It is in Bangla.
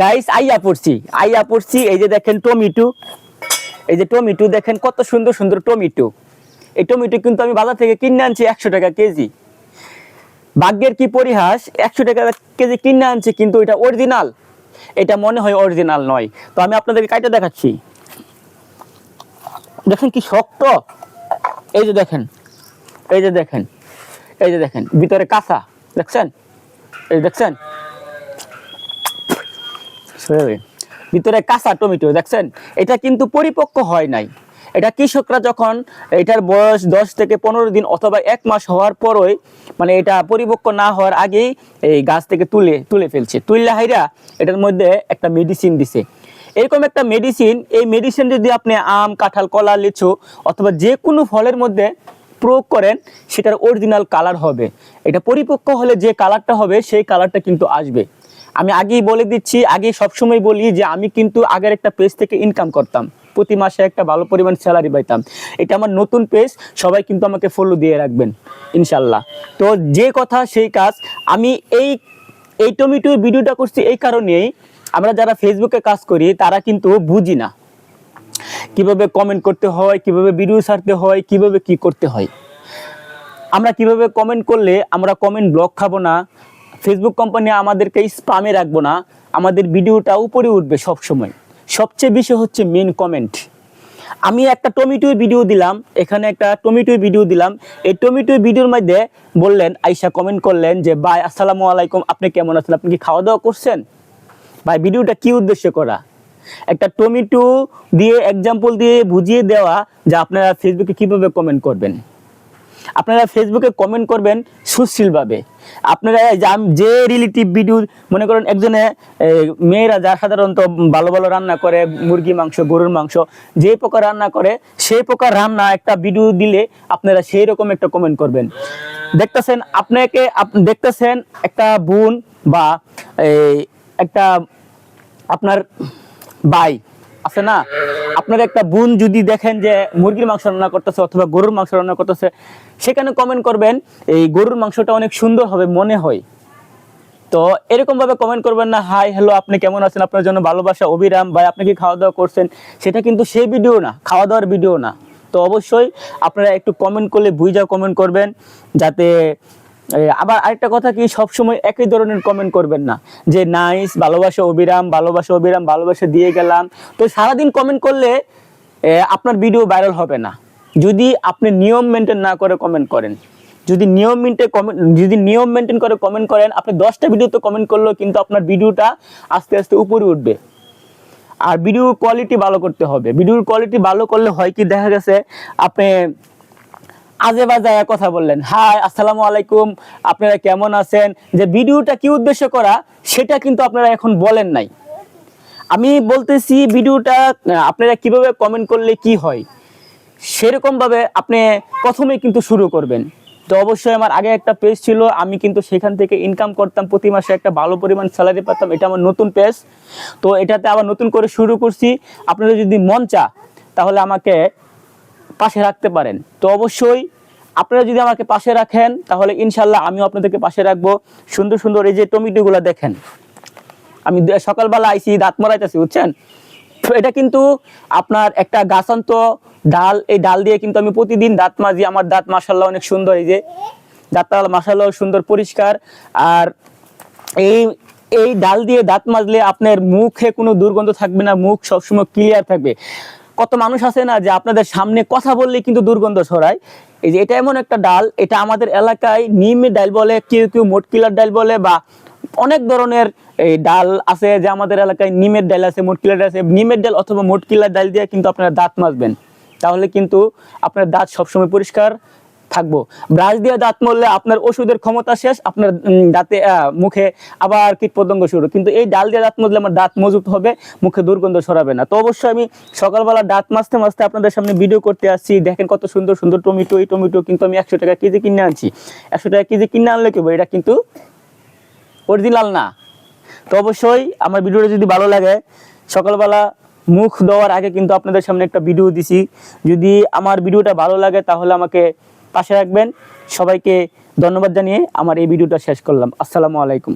গাইস আইয়া পড়ছি আইয়া পড়ছি, এই যে দেখেন টমেটো। এই যে টমেটো, দেখেন কত সুন্দর সুন্দর টমেটো। এই টমেটো কিন্তু আমি বাজার থেকে কিনে আনছি একশো টাকা কেজি। ভাগ্যের কি পরিহাস, একশো টাকা কেজি কিনে আনছি কিন্তু এটা অরিজিনাল এটা মনে হয় অরিজিনাল নয়। তো আমি আপনাদেরকে কাইটা দেখাচ্ছি। দেখেন কি শক্ত। এই যে দেখেন, এই যে দেখেন, এই যে দেখেন, ভিতরে কাঁচা, দেখছেন? এই দেখছেন. ভিতরে কাঁচা টমেটো, দেখছেন? এটা কিন্তু পরিপক্ক হয় নাই। এটা কৃষকরা যখন এটার বয়স দশ থেকে পনেরো দিন অথবা এক মাস হওয়ার পরই মানে এটা পরিপক্ক না হওয়ার আগেই এই গাছ থেকে তুলে তুলে ফেলছে। তুললে হাইরা এটার মধ্যে একটা মেডিসিন দিছে। এরকম একটা মেডিসিন এই মেডিসিন যদি আপনি আম, কাঁঠাল, কলা, লিচু অথবা যে কোনো ফলের মধ্যে প্রয়োগ করেন, সেটার অরিজিনাল কালার হবে। এটা পরিপক্ক হলে যে কালারটা হবে, সেই কালারটা কিন্তু আসবে। আমি আগেই বলে দিচ্ছি আগে সবসময় বলি যে আমি কিন্তু আগের একটা পেজ থেকে ইনকাম করতাম। প্রতি মাসে একটা ভালো পরিমাণ স্যালারি পাইতাম। এটা আমার নতুন পেজ সবাই কিন্তু আমাকে ফলো দিয়ে রাখবেন ইনশাল্লাহ তো যে কথা, সেই কাজ। আমি এই এই টমেটোর ভিডিওটা করছি এই কারণেই আমরা যারা ফেসবুকে কাজ করি, তারা কিন্তু বুঝি না। কীভাবে কমেন্ট করতে হয়, কীভাবে ভিডিও ছাড়তে হয়, কীভাবে কি করতে হয়। আমরা কীভাবে কমেন্ট করলে আমরা কমেন্ট ব্লক খাব না ফেসবুক কোম্পানি আমাদেরকে স্পামে রাখব না, আমাদের ভিডিওটা উপরে উঠবে সব সময় সবচেয়ে বেশি হচ্ছে মেন কমেন্ট আমি একটা টমেটোর ভিডিও দিলাম, এখানে একটা টমেটোর ভিডিও দিলাম। এই টমেটো ভিডিওর মধ্যে বললেন আইসা কমেন্ট করলেন যে, ভাই, আসসালামু আলাইকুম, আপনি কেমন আছেন? আপনি কি খাওয়া দাওয়া করছেন? ভাই ভিডিওটা কি উদ্দেশ্যে করা? একটা টমেটো দিয়ে এক্সাম্পল দিয়ে বুঝিয়ে দেওয়া, যে আপনারা ফেসবুকে কীভাবে কমেন্ট করবেন? আপনারা ফেসবুকে কমেন্ট করবেন সুশীলভাবে। আপনারা যে রিলেটিভ ভিডিও মনে করেন একজনে মেয়েরা যা সাধারণত ভালো ভালো রান্না করে, মুরগি মাংস, গরুর মাংস, যে প্রকার রান্না করে, সেই প্রকার রান্না একটা ভিডিও দিলে আপনারা সেই রকম একটা কমেন্ট করবেন। দেখতেছেন আপনাকে, আপ- দেখতেছেন একটা বোন বা একটা আপনার ভাই। আছে না? আপনার একটা বোন যদি দেখেন যে মুরগির মাংস রান্না করতেছে অথবা গরুর মাংস রান্না করতেছে, সেখানে কমেন্ট করবেন, এই গরুর মাংসটা অনেক সুন্দর হবে মনে হয়। তো এরকম ভাবে কমেন্ট করবেন না, হাই হ্যালো আপনি কেমন আছেন? আপনার জন্য ভালোবাসা, অবিরাম, ভাই, আপনি কি খাওয়া দাওয়া করছেন? সেটা কিন্তু সেই ভিডিও না খাওয়া দাওয়ার ভিডিও না। তো অবশ্যই আপনারা একটু কমেন্ট করলে বুঝা কমেন্ট করবেন, যাতে আবার আরেকটা কথা কি, সবসময় একই ধরনের কমেন্ট করবেন না, যে নাইস ভালোবাসা অবিরাম ভালোবাসা অবিরাম, ভালোবাসা দিয়ে গেলাম। তো সারাদিন কমেন্ট করলে আপনার ভিডিও ভাইরাল হবে না। যদি আপনি নিয়ম মেনটেন না করে কমেন্ট করেন, যদি নিয়ম মেনটেন কমেন্ট যদি নিয়ম মেনটেন করে কমেন্ট করেন, আপনি দশটা ভিডিওতে কমেন্ট করলেও কিন্তু আপনার ভিডিওটা আস্তে আস্তে উপরে উঠবে। আর ভিডিওর কোয়ালিটি ভালো করতে হবে। ভিডিওর কোয়ালিটি ভালো করলে হয় কি, দেখা গেছে, আপনি আজে বাজে কথা বললেন। হাই, আসসালামু আলাইকুম, আপনারা কেমন আছেন? যে ভিডিওটা কি উদ্দেশ্য করা, সেটা কিন্তু আপনারা এখন বলেন নাই। আমি বলতেছি ভিডিওটা আপনারা কীভাবে কমেন্ট করলে কি হয় সেরকম ভাবে আপনি প্রথমেই কিন্তু শুরু করবেন। তো অবশ্যই আমার আগে একটা পেজ ছিল, আমি কিন্তু সেখান থেকে ইনকাম করতাম, প্রতি মাসে একটা ভালো পরিমাণ স্যালারি পেতাম, এটা আমার নতুন পেজ তো এটাতে আবার নতুন করে শুরু করছি। আপনারা যদি মন চা তাহলে আমাকে পাশে রাখতে পারেন। তো অবশ্যই আপনারা যদি আমাকে পাশে রাখেন, তাহলে ইনশাল্লাহ আমিও আপনাদেরকে পাশে রাখব। সুন্দর সুন্দর এই যে টমেটোগুলো দেখেন। আমি সকালবেলা আইসি দাঁত মারাইতেছি বুঝছেন? এটা কিন্তু আপনার একটা গাছান্ত ডাল। এই ডাল দিয়ে কিন্তু আমি প্রতিদিন দাঁত মাজি। আমার দাঁত মাসাল্লাহ অনেক সুন্দর, এই যে দাঁতটা মাসাল্লাহ সুন্দর, পরিষ্কার। আর এই এই ডাল দিয়ে দাঁত মাজলে আপনার মুখে কোনো দুর্গন্ধ থাকবে না। মুখ সবসময় ক্লিয়ার থাকবে। কত মানুষ আছে না যে আপনাদের সামনে কথা বললে কিন্তু দুর্গন্ধ ছড়ায়? এই যে এটা এমন একটা ডাল, এটা আমাদের এলাকায় নিমের ডাল বলে, কেউ কেউ মোটকিলার ডাল বলে বা অনেক ধরনের এই ডাল আছে যে আমাদের এলাকায় নিমের ডাল আছে মোটকিলার ডাল আছে। নিমের ডাল অথবা মোটকিলার ডাল দিয়ে কিন্তু আপনারা দাঁত মাজবেন। তাহলে কিন্তু আপনার দাঁত সবসময় পরিষ্কার থাকব। ব্রাশ দিয়ে দাঁত মরলে আপনার ওষুধের ক্ষমতা শেষ, আপনার দাঁতে মুখে আবার কীট পতঙ্গ শুরু। কিন্তু এই ডাল দিয়ে দাঁত মজলে আমার দাঁত মজবুত হবে, মুখে দুর্গন্ধ ছড়াবে না। তো অবশ্যই আমি সকালবেলা দাঁত মাজতে মাজতে আপনাদের সামনে ভিডিও করতে আসছি। দেখেন কত সুন্দর সুন্দর টমেটো, এই টমেটো কিন্তু আমি একশো টাকা কেজি কিনে আনছি। একশো টাকা কেজি কিনে আনলে কি এটা কিন্তু অরিজিনাল না। তো অবশ্যই আমার ভিডিওটা যদি ভালো লাগে, সকালবেলা মুখ দেওয়ার আগে কিন্তু আপনাদের সামনে একটা ভিডিও দিছি। যদি আমার ভিডিওটা ভালো লাগে, তাহলে আমাকে পাশে রাখবেন। সবাইকে ধন্যবাদ জানিয়ে আমার এই ভিডিওটা শেষ করলাম। আসসালামু আলাইকুম।